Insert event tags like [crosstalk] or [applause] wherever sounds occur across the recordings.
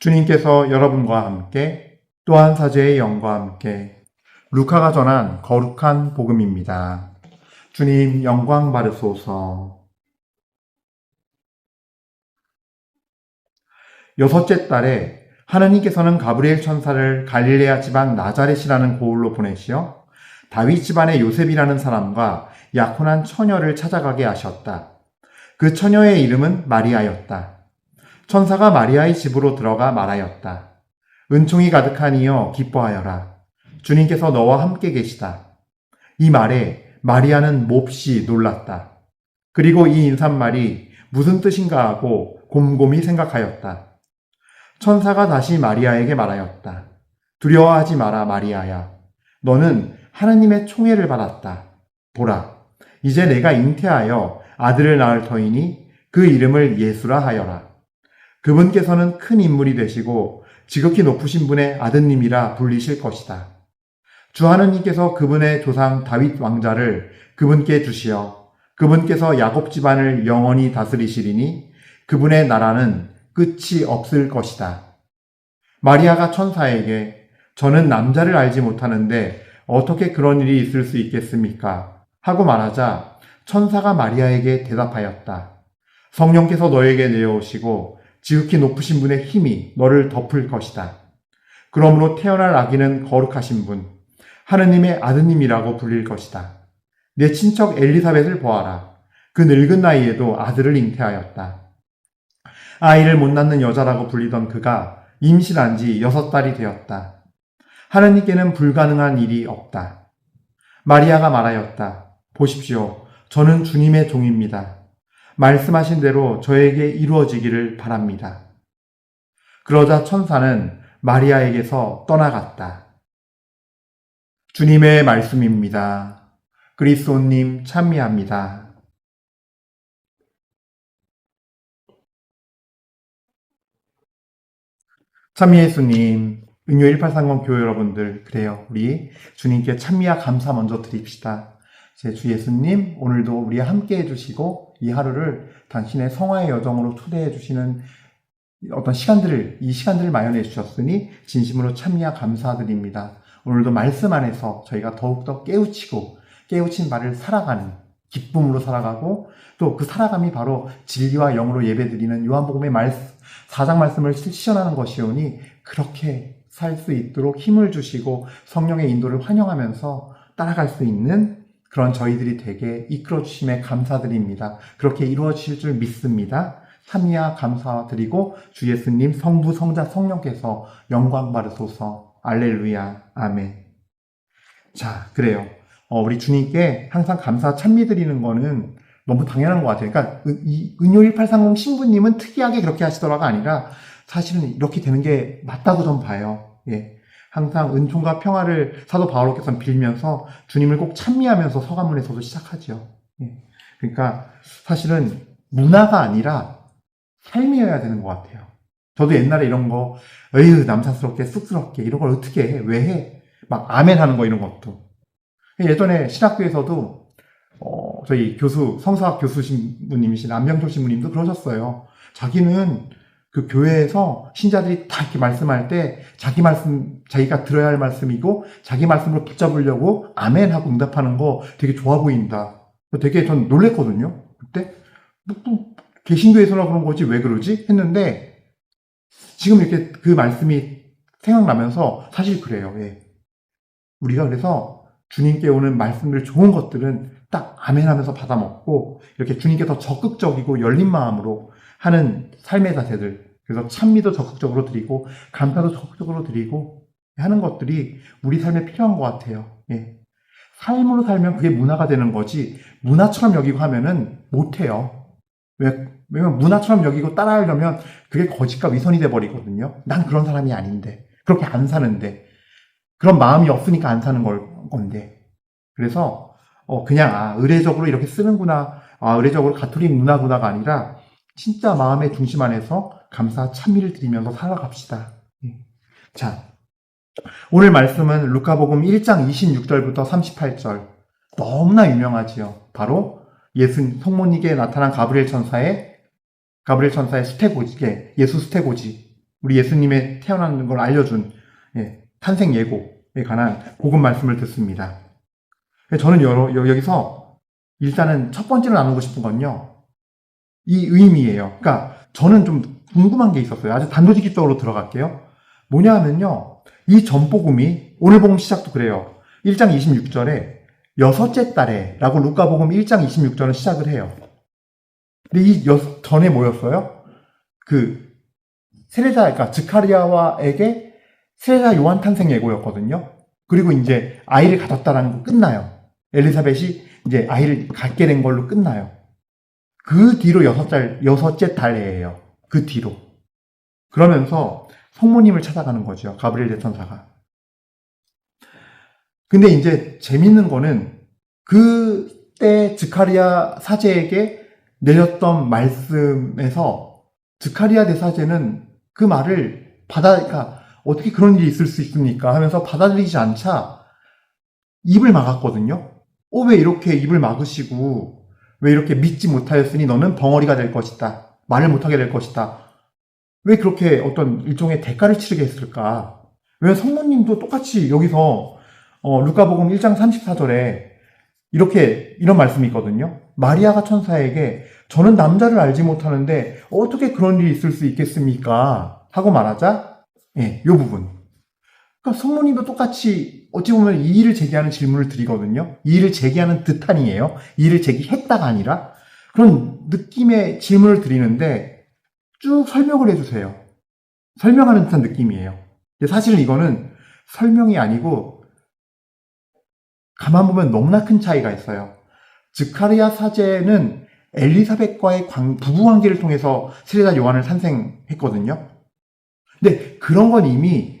주님께서 여러분과 함께 또한 사제의 영과 함께 루카가 전한 거룩한 복음입니다. 주님 영광 받으소서. 여섯째 달에 하느님께서는 가브리엘 천사를 갈릴레아 지방 나자렛이라는 고을로 보내시어 다윗 집안의 요셉이라는 사람과 약혼한 처녀를 찾아가게 하셨다. 그 처녀의 이름은 마리아였다. 천사가 마리아의 집으로 들어가 말하였다. 은총이 가득하니여 기뻐하여라. 주님께서 너와 함께 계시다. 이 말에 마리아는 몹시 놀랐다. 그리고 이 인사말이 무슨 뜻인가 하고 곰곰이 생각하였다. 천사가 다시 마리아에게 말하였다. 두려워하지 마라, 마리아야. 너는 하나님의 총애를 받았다. 보라, 이제 내가 잉태하여 아들을 낳을 터이니 그 이름을 예수라 하여라. 그분께서는 큰 인물이 되시고 지극히 높으신 분의 아드님이라 불리실 것이다. 주 하느님께서 그분의 조상 다윗 왕자를 그분께 주시어 그분께서 야곱 집안을 영원히 다스리시리니 그분의 나라는 끝이 없을 것이다. 마리아가 천사에게 저는 남자를 알지 못하는데 어떻게 그런 일이 있을 수 있겠습니까? 하고 말하자 천사가 마리아에게 대답하였다. 성령께서 너에게 내려오시고 지극히 높으신 분의 힘이 너를 덮을 것이다. 그러므로 태어날 아기는 거룩하신 분, 하느님의 아드님이라고 불릴 것이다. 내 친척 엘리사벳을 보아라. 그 늙은 나이에도 아들을 잉태하였다. 아이를 못 낳는 여자라고 불리던 그가 임신한 지 여섯 달이 되었다. 하느님께는 불가능한 일이 없다. 마리아가 말하였다. 보십시오. 저는 주님의 종입니다. 말씀하신 대로 저에게 이루어지기를 바랍니다. 그러자 천사는 마리아에게서 떠나갔다. 주님의 말씀입니다. 그리스도님 찬미합니다. 찬미 예수님, 은요 1830 교회 여러분들, 그래요. 우리 주님께 찬미와 감사 먼저 드립시다. 제 주 예수님, 오늘도 우리와 함께 해주시고, 이 하루를 당신의 성화의 여정으로 초대해 주시는 어떤 시간들을, 이 시간들을 마련해 주셨으니, 진심으로 참미와 감사드립니다. 오늘도 말씀 안에서 저희가 더욱더 깨우치고, 깨우친 바를 살아가는, 기쁨으로 살아가고, 또 그 살아감이 바로 진리와 영으로 예배드리는 요한복음의 말씀, 사장 말씀을 실천하는 것이오니, 그렇게 살 수 있도록 힘을 주시고, 성령의 인도를 환영하면서 따라갈 수 있는 그런 저희들이 되게 이끌어 주심에 감사드립니다. 그렇게 이루어질 줄 믿습니다. 참여와 감사드리고 주 예수님 성부 성자 성령께서 영광 받으소서 알렐루야 아멘. 자 그래요. 어, 우리 주님께 항상 감사 찬미 드리는 거는 너무 당연한 것 같아요. 그러니까 이 은요 1830 신부님은 특이하게 그렇게 하시더라가 아니라 사실은 이렇게 되는 게 맞다고 좀 봐요. 예. 항상 은총과 평화를 사도 바울께서는 빌면서 주님을 꼭 찬미하면서 서가문에서도 시작하죠. 예. 그러니까 사실은 문화가 아니라 삶이어야 되는 것 같아요. 저도 옛날에 이런 거, 에휴, 남사스럽게, 쑥스럽게, 이런 걸 어떻게 해? 왜 해? 막, 아멘 하는 거, 이런 것도. 예전에 신학교에서도, 어, 저희 교수, 성사학 교수신 분님이신 안병철 신부님도 그러셨어요. 자기는 그 교회에서 신자들이 다 이렇게 말씀할 때 자기 말씀, 자기가 들어야 할 말씀이고 자기 말씀으로 붙잡으려고 아멘 하고 응답하는 거 되게 좋아 보인다. 되게 전 놀랬거든요. 그때 뭐, 또 개신교에서나 그런 거지 왜 그러지 했는데 지금 이렇게 그 말씀이 생각나면서 사실 그래요. 예. 우리가 그래서 주님께 오는 말씀들 좋은 것들은 딱 아멘 하면서 받아먹고 이렇게 주님께 더 적극적이고 열린 마음으로 하는 삶의 자세들. 그래서 찬미도 적극적으로 드리고, 감사도 적극적으로 드리고, 하는 것들이 우리 삶에 필요한 것 같아요. 예. 삶으로 살면 그게 문화가 되는 거지, 문화처럼 여기고 하면은 못해요. 왜, 왜냐면 문화처럼 여기고 따라하려면 그게 거짓과 위선이 돼버리거든요. 난 그런 사람이 아닌데. 그렇게 안 사는데. 그런 마음이 없으니까 안 사는 걸 건데. 그래서, 어, 그냥, 아, 의례적으로 이렇게 쓰는구나. 아, 의례적으로 가톨릭 문화구나가 아니라, 진짜 마음의 중심 안에서 감사 찬미를 드리면서 살아갑시다. 예. 자, 오늘 말씀은 루카복음 1장 26절부터 38절. 너무나 유명하지요. 바로 예수 성모님께 나타난 가브리엘 천사의 가브리엘 천사의 수태고지게 예수 수태고지 우리 예수님의 태어나는 걸 알려준 예, 탄생 예고에 관한 복음 말씀을 듣습니다. 저는 여러, 여- 여기서 일단은 첫 번째로 나누고 싶은 건요. 이 의미예요. 그러니까 저는 좀 궁금한 게 있었어요. 아주 단도직입적으로 들어갈게요. 뭐냐 하면요. 이 전복음이 오늘 복음 시작도 그래요. 1장 26절에 여섯째 달에 라고 루카복음 1장 26절은 시작을 해요. 근데 이 여, 전에 뭐였어요? 그 세례자, 그러니까 즈카리아와에게 세례자 요한 탄생 예고였거든요. 그리고 이제 아이를 가졌다라는 거 끝나요. 엘리사벳이 이제 아이를 갖게 된 걸로 끝나요. 그 뒤로 여섯 달, 여섯째 달에예요. 그 뒤로. 그러면서 성모님을 찾아가는 거죠. 가브리엘 대천사가. 근데 이제 재밌는 거는 그때 즈카리아 사제에게 내렸던 말씀에서 즈카리아 대사제는 그 말을 받아, 그러니까 어떻게 그런 일이 있을 수 있습니까? 하면서 받아들이지 않자 입을 막았거든요. 어, 왜 이렇게 입을 막으시고, 왜 이렇게 믿지 못하였으니 너는 벙어리가 될 것이다. 말을 못하게 될 것이다. 왜 그렇게 어떤 일종의 대가를 치르게 했을까? 왜 성모님도 똑같이 여기서 어, 루카복음 1장 34절에 이렇게 이런 말씀이 있거든요. 마리아가 천사에게 저는 남자를 알지 못하는데 어떻게 그런 일이 있을 수 있겠습니까? 하고 말하자 예, 요 부분. 그러니까 성모님도 똑같이 어찌 보면 이 일을 제기하는 질문을 드리거든요. 이 일을 제기하는 듯한이에요. 이 일을 제기했다가 아니라 그런 느낌의 질문을 드리는데 쭉 설명을 해주세요. 설명하는 듯한 느낌이에요. 근데 사실은 이거는 설명이 아니고 가만 보면 너무나 큰 차이가 있어요. 즈카리아 사제는 엘리사벳과의 관- 부부 관계를 통해서 세례자 요한을 탄생했거든요. 근데 그런 건 이미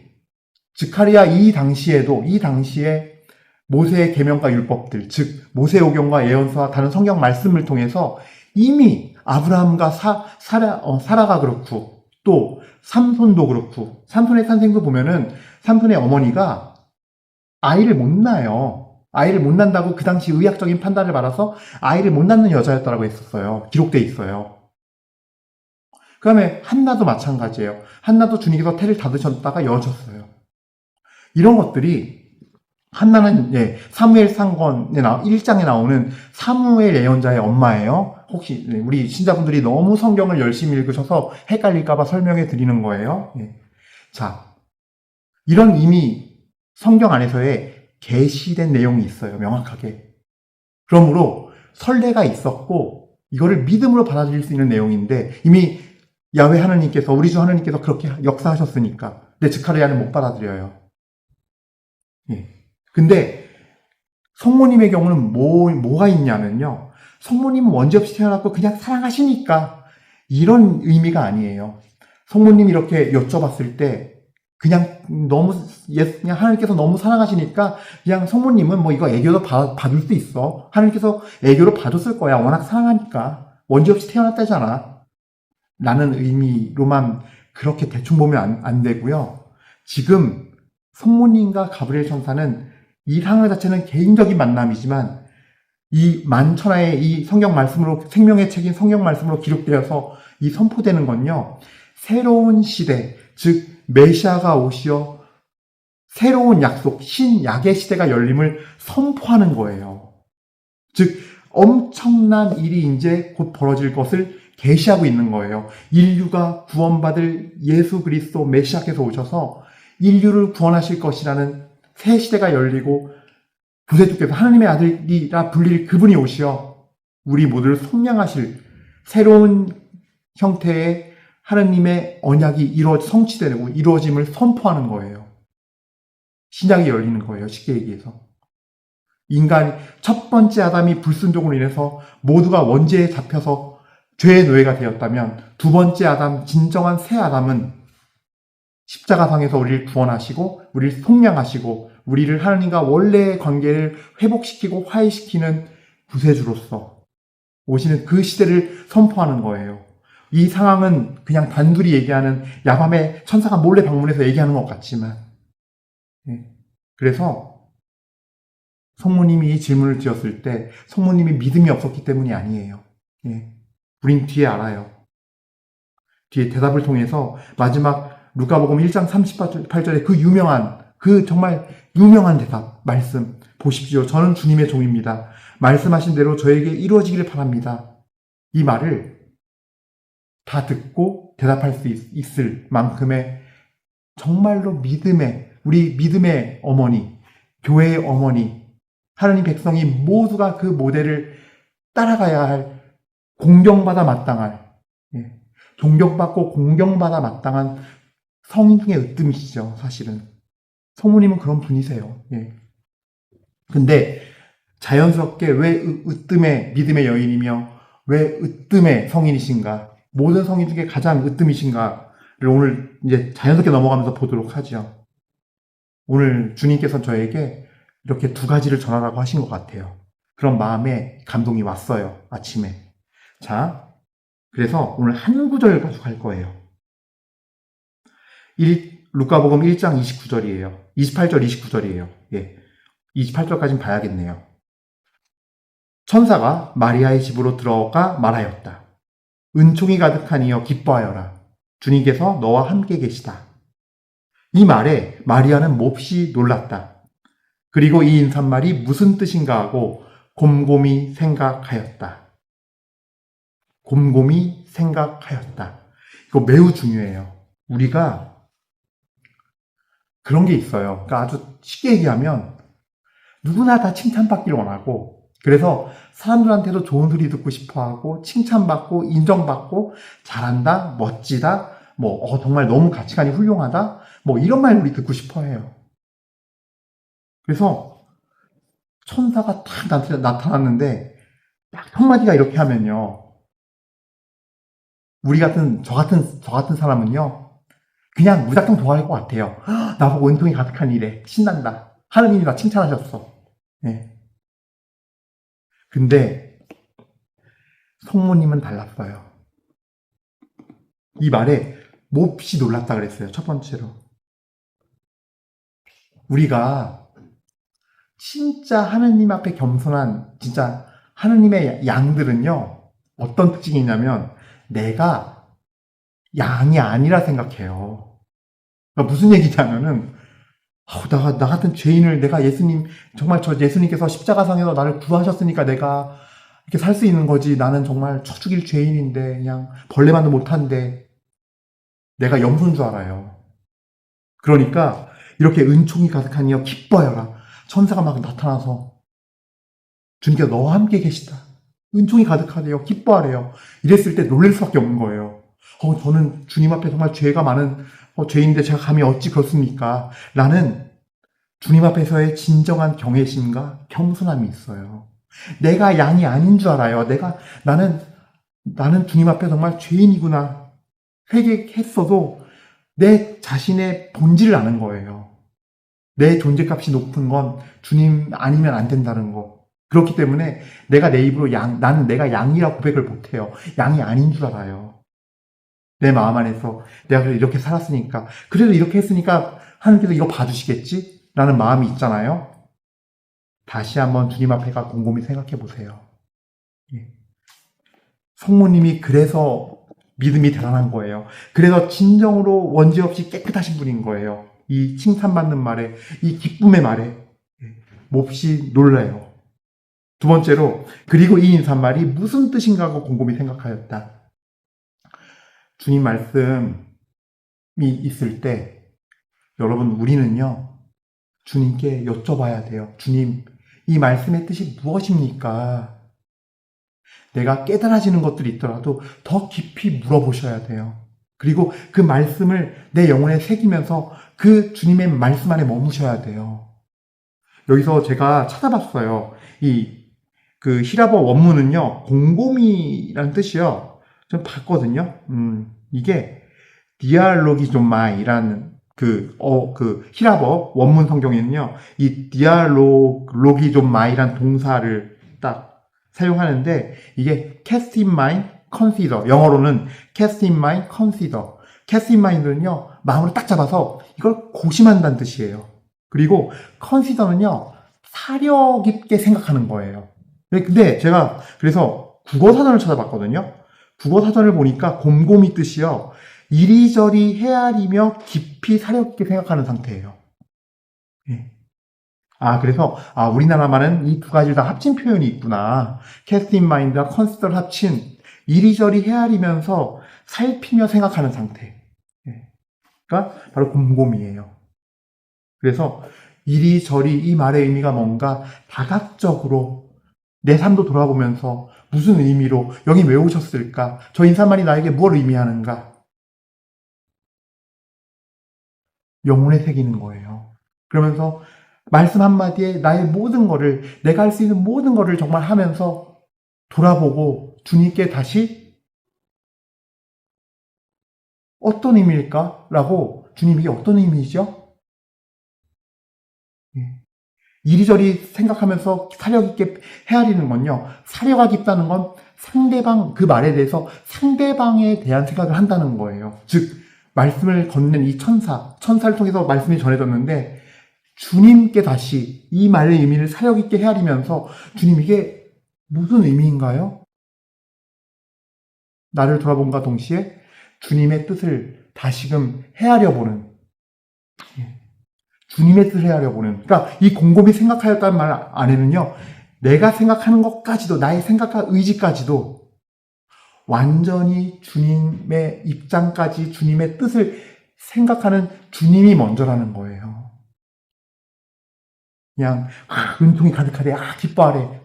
즈카리아 이 당시에도 이 당시에 모세의 계명과 율법들, 즉 모세 오경과 예언서와 다른 성경 말씀을 통해서 이미 아브라함과 사, 사라, 어, 사라가 그렇고 또 삼손도 그렇고 삼손의 탄생도 보면은 삼손의 어머니가 아이를 못 낳아요. 아이를 못 낳는다고 그 당시 의학적인 판단을 받아서 아이를 못 낳는 여자였다라고 했었어요. 기록돼 있어요. 그 다음에 한나도 마찬가지예요. 한나도 주님께서 태를 닫으셨다가 여셨어요. 이런 것들이 한나는 예, 사무엘 상권에 나 1장에 나오는 사무엘 예언자의 엄마예요. 혹시 네, 우리 신자분들이 너무 성경을 열심히 읽으셔서 헷갈릴까봐 설명해 드리는 거예요. 예. 자, 이런 이미 성경 안에서의 계시된 내용이 있어요. 명확하게. 그러므로 설레가 있었고 이거를 믿음으로 받아들일 수 있는 내용인데 이미 야훼 하나님께서 우리 주 하나님께서 그렇게 역사하셨으니까 근데 즈카리아는 못 받아들여요. 예. 근데 성모님의 경우는 뭐, 뭐가 있냐면요. 성모님은 원죄 없이 태어났고 그냥 사랑하시니까 이런 의미가 아니에요. 성모님이 이렇게 여쭤봤을 때 그냥 너무 예, 그냥 하나님께서 너무 사랑하시니까 그냥 성모님은 뭐 이거 애교도 받, 받을 수 있어. 하나님께서 애교로 봐줬을 거야. 워낙 사랑하니까 원죄 없이 태어났다잖아. 라는 의미로만 그렇게 대충 보면 안, 안 되고요. 지금 성모님과 가브리엘 천사는 이 상황 자체는 개인적인 만남이지만 이 만천하의 이 성경 말씀으로 생명의 책인 성경 말씀으로 기록되어서 이 선포되는 건요. 새로운 시대, 즉 메시아가 오시어 새로운 약속, 신약의 시대가 열림을 선포하는 거예요. 즉 엄청난 일이 이제 곧 벌어질 것을 계시하고 있는 거예요. 인류가 구원받을 예수 그리스도 메시아께서 오셔서 인류를 구원하실 것이라는 새 시대가 열리고 구세주께서 하나님의 아들이라 불릴 그분이 오시어 우리 모두를 속량하실 새로운 형태의 하나님의 언약이 이루어 성취되고 이루어짐을 선포하는 거예요. 신약이 열리는 거예요. 쉽게 얘기해서. 인간 첫 번째 아담이 불순종으로 인해서 모두가 원죄에 잡혀서 죄의 노예가 되었다면 두 번째 아담 진정한 새 아담은 십자가상에서 우리를 구원하시고 우리를 속량하시고 우리를 하나님과 원래의 관계를 회복시키고 화해시키는 구세주로서 오시는 그 시대를 선포하는 거예요. 이 상황은 그냥 단둘이 얘기하는 야밤에 천사가 몰래 방문해서 얘기하는 것 같지만 예. 그래서 성모님이 이 질문을 드렸을 때 성모님이 믿음이 없었기 때문이 아니에요. 예. 우린 뒤에 알아요. 뒤에 대답을 통해서 마지막 루카복음 1장 38절에 그 유명한 그 정말 유명한 대답 말씀 보십시오. 저는 주님의 종입니다. 말씀하신 대로 저에게 이루어지기를 바랍니다. 이 말을 다 듣고 대답할 수 있, 을 만큼의 정말로 믿음의 우리 믿음의 어머니, 교회의 어머니, 하나님 백성이 모두가 그 모델을 따라가야 할 공경받아 마땅할 예, 존경받고 공경받아 마땅한 중에 으뜸이시죠, 사실은. 성모님은 그런 분이세요. 예. 근데 자연스럽게 왜 으, 으뜸의 믿음의 여인이며 왜 으뜸의 성인이신가? 모든 성인 중에 가장 으뜸이신가를 오늘 이제 자연스럽게 넘어가면서 보도록 하죠. 오늘 주님께서 저에게 이렇게 두 가지를 전하라고 하신 것 같아요. 그런 마음에 감동이 왔어요. 아침에. 자, 그래서 오늘 한 구절 가지고 갈 거예요. 1, 루카복음 1장 29절이에요. 28절 29절이에요. 예. 28절까지는 봐야겠네요. 천사가 마리아의 집으로 들어가 말하였다. 은총이 가득하니여 기뻐하여라. 주님께서 너와 함께 계시다. 이 말에 마리아는 몹시 놀랐다. 그리고 이 인사말이 무슨 뜻인가 하고 곰곰이 생각하였다. 곰곰이 생각하였다. 이거 매우 중요해요. 우리가 그런 게 있어요. 그러니까 아주 쉽게 얘기하면 누구나 다 칭찬받기를 원하고 그래서 사람들한테도 좋은 소리 듣고 싶어 하고 칭찬받고 인정받고 잘한다, 멋지다, 뭐 어, 정말 너무 가치관이 훌륭하다, 뭐 이런 말 우리 듣고 싶어 해요. 그래서 천사가 딱 나타났는데 딱 한마디가 이렇게 하면요. 우리 같은 저 같은 저 같은 사람은요. 그냥 무작정 좋아할 것 같아요. [gasps] 나보고 은통이 가득한 일에 신난다. 하느님이 나 칭찬하셨어. 네. 근데 성모님은 달랐어요. 이 말에 몹시 놀랐다 그랬어요. 첫 번째로. 우리가 진짜 하느님 앞에 겸손한 진짜 하느님의 양들은요. 어떤 특징이 있냐면 내가 양이 아니라 생각해요. 그러니까 무슨 얘기냐면은 어, 나, 나 같은 죄인을 내가 예수님 정말 저 예수님께서 십자가상에서 나를 구하셨으니까 내가 이렇게 살 수 있는 거지. 나는 정말 쳐 죽일 죄인인데 그냥 벌레만도 못한데 내가 염소인 줄 알아요. 그러니까 이렇게 은총이 가득하니여 기뻐하여라. 천사가 막 나타나서 주님께서 너와 함께 계시다. 은총이 가득하대요. 기뻐하래요. 이랬을 때 놀랄 수밖에 없는 거예요. 어, 저는 주님 앞에 정말 죄가 많은 어, 죄인데 제가 감히 어찌 그렇습니까? 라는 주님 앞에서의 진정한 경외심과 겸손함이 있어요. 내가 양이 아닌 줄 알아요. 내가 나는 나는 주님 앞에 정말 죄인이구나 회개했어도 내 자신의 본질을 아는 거예요. 내 존재값이 높은 건 주님 아니면 안 된다는 거. 그렇기 때문에 내가 내 입으로 양, 나는 내가 양이라 고백을 못해요. 양이 아닌 줄 알아요. 내 마음 안에서 내가 이렇게 살았으니까, 그래도 이렇게 했으니까 하나님께서 이거 봐주시겠지? 라는 마음이 있잖아요. 다시 한번 주님 앞에 가 곰곰이 생각해 보세요. 예. 성모님이 그래서 믿음이 대단한 거예요. 그래서 진정으로 원죄 없이 깨끗하신 분인 거예요. 이 칭찬받는 말에, 이 기쁨의 말에 예. 몹시 놀라요. 두 번째로, 그리고 이 인사말이 무슨 뜻인가 하고 곰곰이 생각하였다. 주님 말씀이 있을 때, 여러분, 우리는요, 주님께 여쭤봐야 돼요. 주님, 이 말씀의 뜻이 무엇입니까? 내가 깨달아지는 것들이 있더라도 더 깊이 물어보셔야 돼요. 그리고 그 말씀을 내 영혼에 새기면서 그 주님의 말씀 안에 머무셔야 돼요. 여기서 제가 찾아봤어요. 이 그 히라버 원문은요, 곰곰이라는 뜻이요. 좀 봤거든요. 음, 이게 디알로기존마이라는 그, 어, 그, 히라버 원문 성경에는요, 이 디알로기존마이란 동사를 딱 사용하는데, 이게 cast in mind, consider. 영어로는 cast in mind, consider. cast in mind는요, 마음을 딱 잡아서 이걸 고심한다는 뜻이에요. 그리고 consider는요, 사려 깊게 생각하는 거예요. 네, 근데 제가 그래서 국어 사전을 찾아봤거든요. 국어 사전을 보니까 곰곰이 뜻이요. 이리저리 헤아리며 깊이 사려 있게 생각하는 상태예요. 예. 아, 그래서, 아, 우리나라만은 이 두 가지를 다 합친 표현이 있구나. 캐스팅 마인드와 컨시더를 합친 이리저리 헤아리면서 살피며 생각하는 상태. 예. 가 바로 곰곰이에요. 그래서 이리저리 이 말의 의미가 뭔가 다각적으로 내 삶도 돌아보면서 무슨 의미로 여기 왜 오셨을까? 저 인사말이 나에게 무엇을 의미하는가? 영혼에 새기는 거예요. 그러면서 말씀 한마디에 나의 모든 거를, 내가 할 수 있는 모든 거를 정말 하면서 돌아보고 주님께 다시 어떤 의미일까? 라고 주님 이게 어떤 의미이죠? 이리저리 생각하면서 사력 있게 헤아리는 건요. 사려가 깊다는 건 상대방 그 말에 대해서 상대방에 대한 생각을 한다는 거예요. 즉 말씀을 건넨 이 천사, 천사를 통해서 말씀이 전해졌는데 주님께 다시 이 말의 의미를 사력 있게 헤아리면서 주님 이게 무슨 의미인가요? 나를 돌아본과 동시에 주님의 뜻을 다시금 헤아려 보는 예. 주님의 뜻을 헤아려 보는 그러니까 이 곰곰이 생각하였다는 말 안에는요 내가 생각하는 것까지도 나의 생각과 의지까지도 완전히 주님의 입장까지 주님의 뜻을 생각하는 주님이 먼저라는 거예요. 그냥 아, 은통이 가득하대, 아 기뻐하래,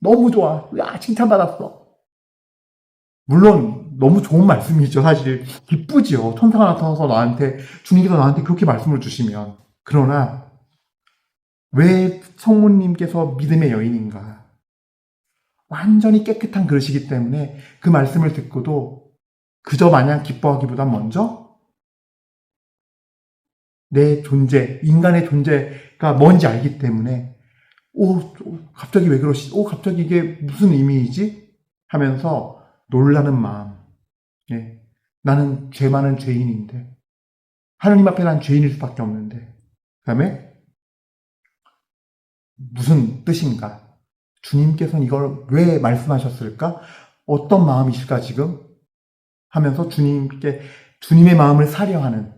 너무 좋아, 아 칭찬받았어. 물론 너무 좋은 말씀이죠, 사실 기쁘지요. 천사가 나타나서 나한테 주님께서 나한테 그렇게 말씀을 주시면 그러나 왜 성모님께서 믿음의 여인인가? 완전히 깨끗한 그릇이기 때문에 그 말씀을 듣고도 그저 마냥 기뻐하기보단 먼저 내 존재, 인간의 존재가 뭔지 알기 때문에 오, 갑자기 왜 그러시, 오, 갑자기 이게 무슨 의미이지? 하면서 놀라는 마음. 예. 나는 죄 많은 죄인인데. 하나님 앞에 난 죄인일 수밖에 없는데. 그 다음에 무슨 뜻인가? 주님께서는 이걸 왜 말씀하셨을까? 어떤 마음이실까, 지금? 하면서 주님께, 주님의 마음을 사려하는,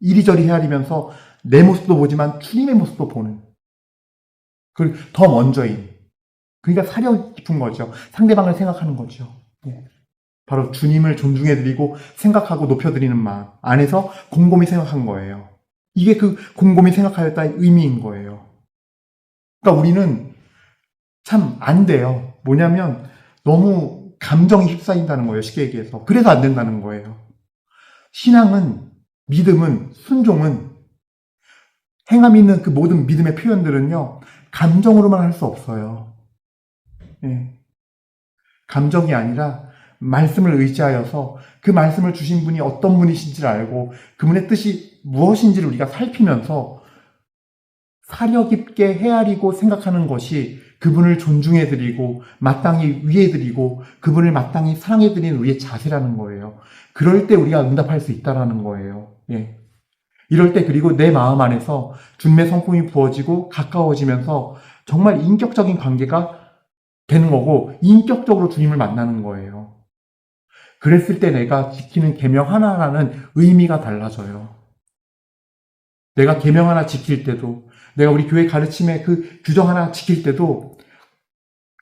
이리저리 헤아리면서 내 모습도 보지만 주님의 모습도 보는, 그더 먼저인, 그러니까 사려 깊은 거죠. 상대방을 생각하는 거죠. 예. 바로 주님을 존중해드리고 생각하고 높여드리는 마음 안에서 곰곰이 생각한 거예요. 이게 그 곰곰이 생각하였다의 의미인 거예요. 그러니까 우리는 참 안 돼요. 뭐냐면 너무 감정이 휩싸인다는 거예요. 쉽게 얘기해서. 그래서 안 된다는 거예요. 신앙은, 믿음은, 순종은 행함 있는 그 모든 믿음의 표현들은요, 감정으로만 할 수 없어요. 예. 감정이 아니라 말씀을 의지하여서 그 말씀을 주신 분이 어떤 분이신지를 알고 그분의 뜻이 무엇인지를 우리가 살피면서 사려 깊게 헤아리고 생각하는 것이 그분을 존중해드리고 마땅히 위해드리고 그분을 마땅히 사랑해드리는 우리의 자세라는 거예요. 그럴 때 우리가 응답할 수 있다라는 거예요. 예. 이럴 때 그리고 내 마음 안에서 주님의 성품이 부어지고 가까워지면서 정말 인격적인 관계가 되는 거고 인격적으로 주님을 만나는 거예요. 그랬을 때 내가 지키는 계명 하나하나는 의미가 달라져요. 내가 계명 하나 지킬 때도 내가 우리 교회 가르침의 그 규정 하나 지킬 때도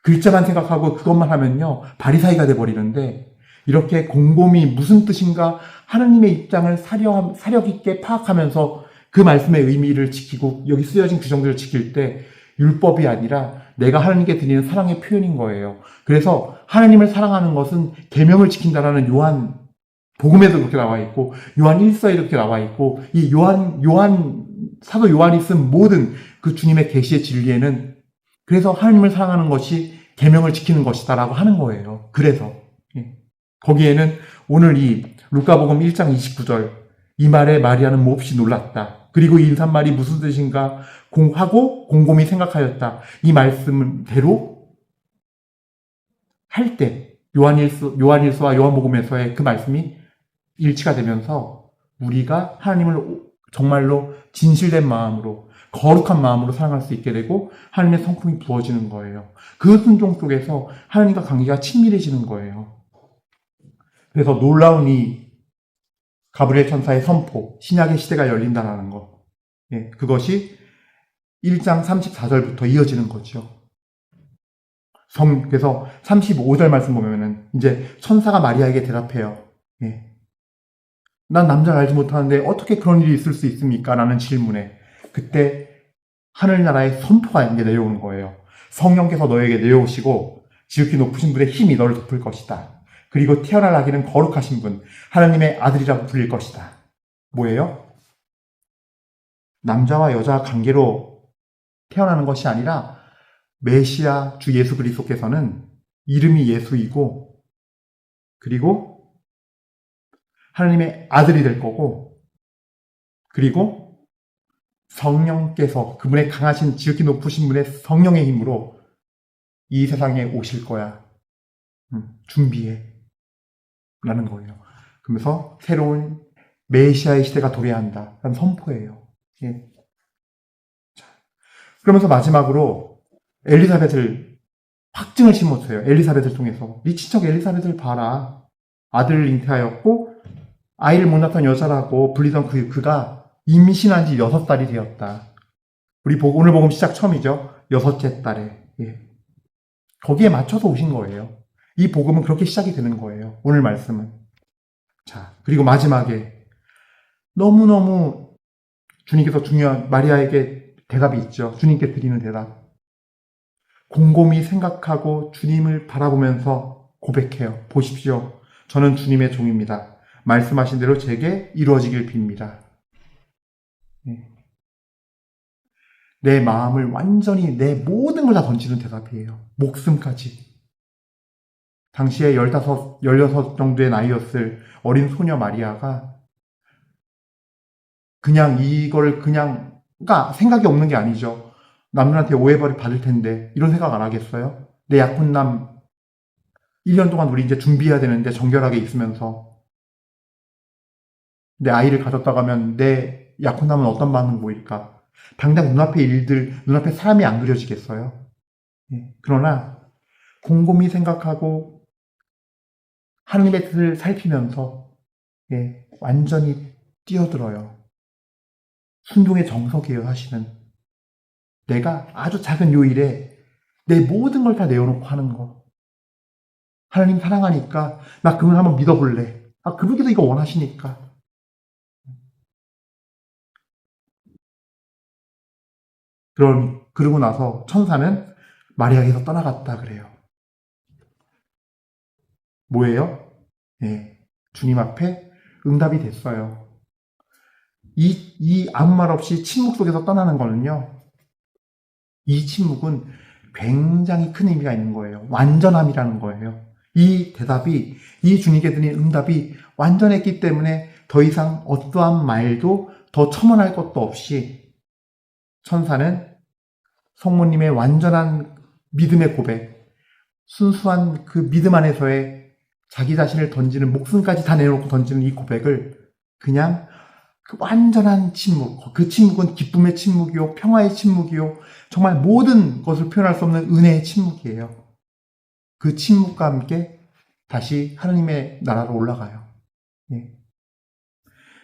글자만 생각하고 그것만 하면요 바리사이가 돼 버리는데 이렇게 곰곰이 무슨 뜻인가 하나님의 입장을 사려 사력 있게 파악하면서 그 말씀의 의미를 지키고 여기 쓰여진 규정들을 지킬 때 율법이 아니라 내가 하나님께 드리는 사랑의 표현인 거예요. 그래서 하나님을 사랑하는 것은 계명을 지킨다라는 요한 복음에도 그렇게 나와 있고 요한 1서에 이렇게 나와 있고 이 요한 요한 사도 요한이 쓴 모든 그 주님의 계시의 진리에는 그래서 하나님을 사랑하는 것이 계명을 지키는 것이다라고 하는 거예요. 그래서 예. 거기에는 오늘 이 루카복음 1장 29절 이 말에 마리아는 몹시 놀랐다. 그리고 이 인사말이 무슨 뜻인가 공하고 곰곰이 생각하였다. 이 말씀대로 할 때 요한일서 요한일서와 요한복음에서의 그 말씀이 일치가 되면서 우리가 하나님을 정말로 진실된 마음으로 거룩한 마음으로 사랑할 수 있게 되고 하나님의 성품이 부어지는 거예요. 그 순종 속에서 하나님과 관계가 친밀해지는 거예요. 그래서 놀라운 이 가브리엘 천사의 선포, 신약의 시대가 열린다라는 거. 예, 그것이 1장 34절부터 이어지는 거죠. 성, 그래서 35절 말씀 보면은 이제 천사가 마리아에게 대답해요. 예. 난 남자를 알지 못하는데 어떻게 그런 일이 있을 수 있습니까? 라는 질문에 그때 하늘나라의 선포가 이제 내려오는 거예요. 성령께서 너에게 내려오시고 지극히 높으신 분의 힘이 너를 덮을 것이다. 그리고 태어날 아기는 거룩하신 분, 하나님의 아들이라고 불릴 것이다. 뭐예요? 남자와 여자 관계로 태어나는 것이 아니라 메시아 주 예수 그리스도께서는 이름이 예수이고 그리고 하나님의 아들이 될 거고 그리고 성령께서 그분의 강하신 지극히 높으신 분의 성령의 힘으로 이 세상에 오실 거야. 음, 준비해. 라는 거예요. 그러면서 새로운 메시아의 시대가 도래한다. 라는 선포예요. 예. 자, 그러면서 마지막으로 엘리사벳을 확증을 심었어요. 엘리사벳을 통해서. 네 친척 엘리사벳을 봐라. 아들을 잉태하였고 아이를 못 낳던 여자라고 불리던 그, 그가 임신한 지 여섯 달이 되었다. 우리 보- 오늘 복음 시작 처음이죠. 여섯째 달에. 예. 거기에 맞춰서 오신 거예요. 이 복음은 그렇게 시작이 되는 거예요. 오늘 말씀은. 자, 그리고 마지막에 너무너무 주님께서 중요한 마리아에게 대답이 있죠. 주님께 드리는 대답. 곰곰이 생각하고 주님을 바라보면서 고백해요. 보십시오. 저는 주님의 종입니다. 말씀하신 대로 제게 이루어지길 빕니다. 예. 내 마음을 완전히 내 모든 걸 다 던지는 대답이에요. 목숨까지. 당시에 15, 16 정도의 나이였을 어린 소녀 마리아가 그냥 이걸 그냥, 그러니까 생각이 없는 게 아니죠. 남들한테 오해벌이 받을 텐데, 이런 생각 안 하겠어요? 내 약혼남 1년 동안 우리 이제 준비해야 되는데 정결하게 있으면서 내 아이를 가졌다 가면 내 약혼남은 어떤 반응 보일까? 당장 눈앞의 일들, 눈앞에 사람이 안 그려지겠어요? 예, 그러나 곰곰이 생각하고 하나님의 뜻을 살피면서 예, 완전히 뛰어들어요. 순종의 정석이에요, 사실은. 내가 아주 작은 요 일에 내 모든 걸 다 내어놓고 하는 거. 하나님 사랑하니까 나 그분 한번 믿어볼래. 아, 그분께서 이거 원하시니까. 그런, 그러고 나서 천사는 마리아에게서 떠나갔다 그래요. 뭐예요? 예, 주님 앞에 응답이 됐어요. 이, 이 아무 말 없이 침묵 속에서 떠나는 거는요, 이 침묵은 굉장히 큰 의미가 있는 거예요. 완전함이라는 거예요. 이 대답이, 이 주님께 드린 응답이 완전했기 때문에 더 이상 어떠한 말도 더 첨언할 것도 없이 천사는 성모님의 완전한 믿음의 고백, 순수한 그 믿음 안에서의 자기 자신을 던지는 목숨까지 다 내놓고 던지는 이 고백을 그냥 그 완전한 침묵, 그 침묵은 기쁨의 침묵이요, 평화의 침묵이요, 정말 모든 것을 표현할 수 없는 은혜의 침묵이에요. 그 침묵과 함께 다시 하나님의 나라로 올라가요. 예.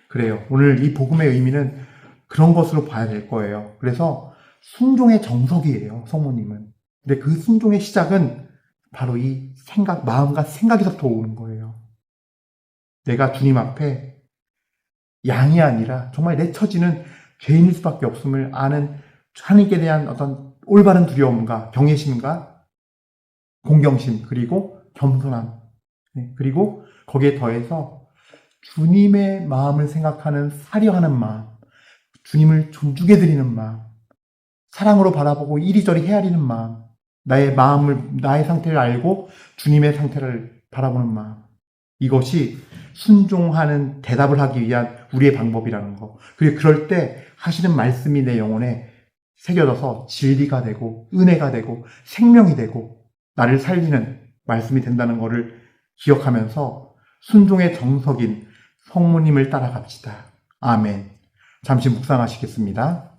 그래요. 오늘 이 복음의 의미는 그런 것으로 봐야 될 거예요. 그래서 순종의 정석이에요, 성모님은. 근데 그 순종의 시작은 바로 이 생각, 마음과 생각에서부터 오는 거예요. 내가 주님 앞에 양이 아니라 정말 내 처지는 죄인일 수밖에 없음을 아는 하나님께 대한 어떤 올바른 두려움과 경외심과 공경심 그리고 겸손함. 네, 그리고 거기에 더해서 주님의 마음을 생각하는 사려하는 마음 주님을 존중해 드리는 마음 사랑으로 바라보고 이리저리 헤아리는 마음 나의 마음을 나의 상태를 알고 주님의 상태를 바라보는 마음 이것이 순종하는 대답을 하기 위한 우리의 방법이라는 거. 그리고 그럴 때 하시는 말씀이 내 영혼에 새겨져서 진리가 되고 은혜가 되고 생명이 되고 나를 살리는 말씀이 된다는 것을 기억하면서 순종의 정석인 성모님을 따라갑시다. 아멘. 잠시 묵상하시겠습니다.